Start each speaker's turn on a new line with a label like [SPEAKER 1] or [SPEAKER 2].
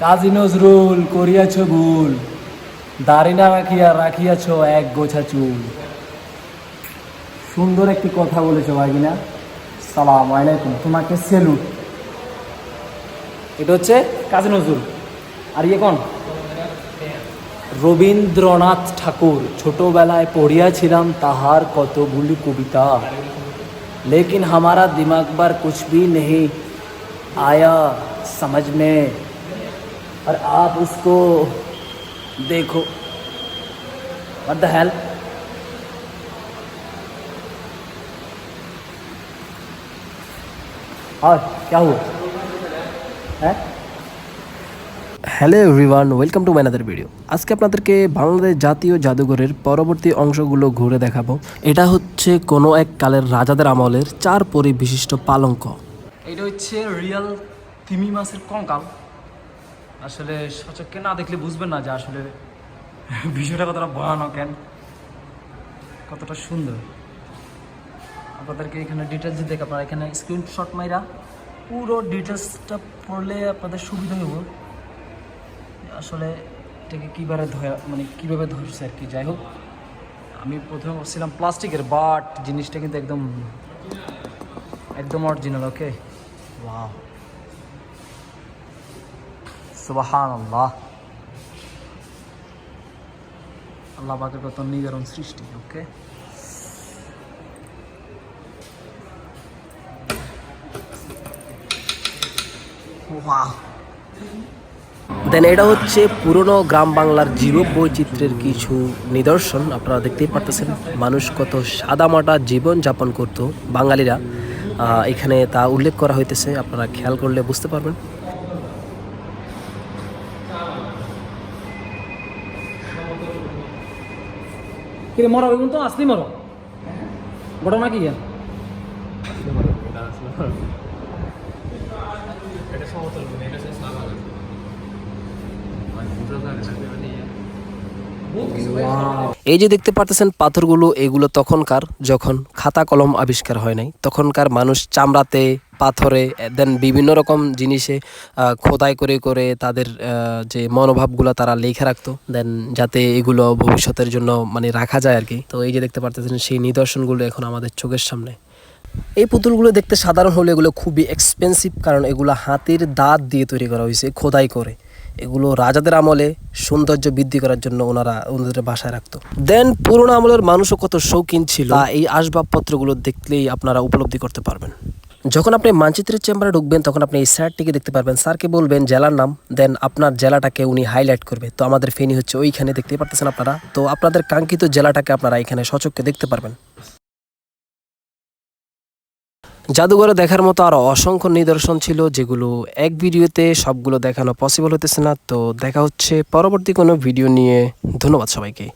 [SPEAKER 1] কাজী নজরুল করিয়াছ ভুল, দাড়ি না রাখিয়া রাখিয়াছ এক গোছা চুল। সুন্দর একটি কথা বলেছ ভাগিনা। সালাম আলাইকুম, তোমাকে সেলুট। এটা হচ্ছে কাজী নজরুল। আর ইয়ে কোন? রবীন্দ্রনাথ ঠাকুর, ছোটবেলায় পড়িয়াছিলাম তাহার কতগুলি কবিতা। লেকিন হামারা দিমাগবার বার নেই আয়া, সমঝ মে और आप उसको देखो व्हाट द हेल और क्या हुआ है
[SPEAKER 2] hello everyone welcome two ম্যানাদার video আজকে আপনাদেরকে বাংলাদেশ জাতীয় জাদুঘরের পরবর্তী অংশগুলো ঘুরে দেখাবো এটা হচ্ছে কোনো এক কালের রাজাদের আমলের চার পরি বিশিষ্ট পালঙ্ক
[SPEAKER 1] এটা হচ্ছে রিয়েল তিমি মাছের কঙ্কাল আসলে সচক্ষে না দেখলে বুঝবেন না যে আসলে বিষয়টা কতটা ভয়ানক কেন কতটা সুন্দর। আপনাদেরকে এখানে ডিটেলস দেখে, আপনারা এখানে স্ক্রিনশট মাইরা পুরো ডিটেলসটা পড়লে আপনাদের সুবিধা হইব। আসলে এটাকে কীভাবে ধরা মানে কীভাবে ধরছে আর কি, যাই হোক। আমি প্রথমে ভাবছিলাম প্লাস্টিকের বাট জিনিসটা কিন্তু একদম একদম অরিজিনাল ওকে ওয়াও সুবাহান আল্লাহ পাকের কত সৃষ্টি ওকে
[SPEAKER 2] দেন এটা হচ্ছে পুরনো গ্রাম বাংলার জীব বৈচিত্র্যের কিছু নিদর্শন। আপনারা দেখতেই পারতেছেন মানুষ কত সাদামাটা জীবন যাপন করতো, বাঙালিরা। এখানে তা উল্লেখ করা হইতেছে, আপনারা খেয়াল করলে বুঝতে পারবেন।
[SPEAKER 1] কিরে মরো বেগুন তো আসলি মরো। ঘটনা কি আর
[SPEAKER 2] এই যে দেখতে পারতেছেন পাথরগুলো এগুলো তখনকার যখন খাতা কলম আবিষ্কার হয় নাই তখনকার মানুষ চামড়াতে পাথরে দেন বিভিন্ন রকম জিনিসে খোদাই করে করে তাদের যে মনোভাবগুলো তারা লেখা রাখতো দেন যাতে এগুলো ভবিষ্যতের জন্য মানে রাখা যায় আর কি তো এই যে দেখতে পারতেছেন, সেই নিদর্শনগুলো এখন আমাদের চোখের সামনে। এই পুতুলগুলো দেখতে সাধারণ হলে এগুলো খুবই এক্সপেন্সিভ কারণ এগুলো হাতির দাঁত দিয়ে তৈরি করা হয়েছে, খোদাই করে। এগুলো রাজাদের আমলে সৌন্দর্য বৃদ্ধি করার জন্য ওনারা ওনাদের বাসায় রাখতো। দেন পুরোনো আমলের মানুষও কত শৌখিন ছিল। এই আসবাবপত্রগুলো দেখলেই আপনারা উপলব্ধি করতে পারবেন। যখন আপনি মানচিত্রের চেম্বারে ঢুকবেন, তখন আপনি এই স্যারটিকে দেখতে পারবেন। স্যারকে বলবেন, জেলার নাম, দেন আপনার জেলাটাকে উনি হাইলাইট করবে। তো আমাদের ফেনি হচ্ছে ওইখানে, দেখতে পারতেছেন আপনারা? তো আপনাদের কাঙ্ক্ষিত জেলাটাকে আপনারা এখানে সচক্ষে দেখতে পারবেন। জাদুঘরে দেখার মতো আরও অসংখ্য নিদর্শন ছিল, যেগুলো এক ভিডিওতে সবগুলো দেখানো পসিবল হতেছে না। তো দেখা হচ্ছে পরবর্তী কোনো ভিডিও নিয়ে। ধন্যবাদ সবাইকে।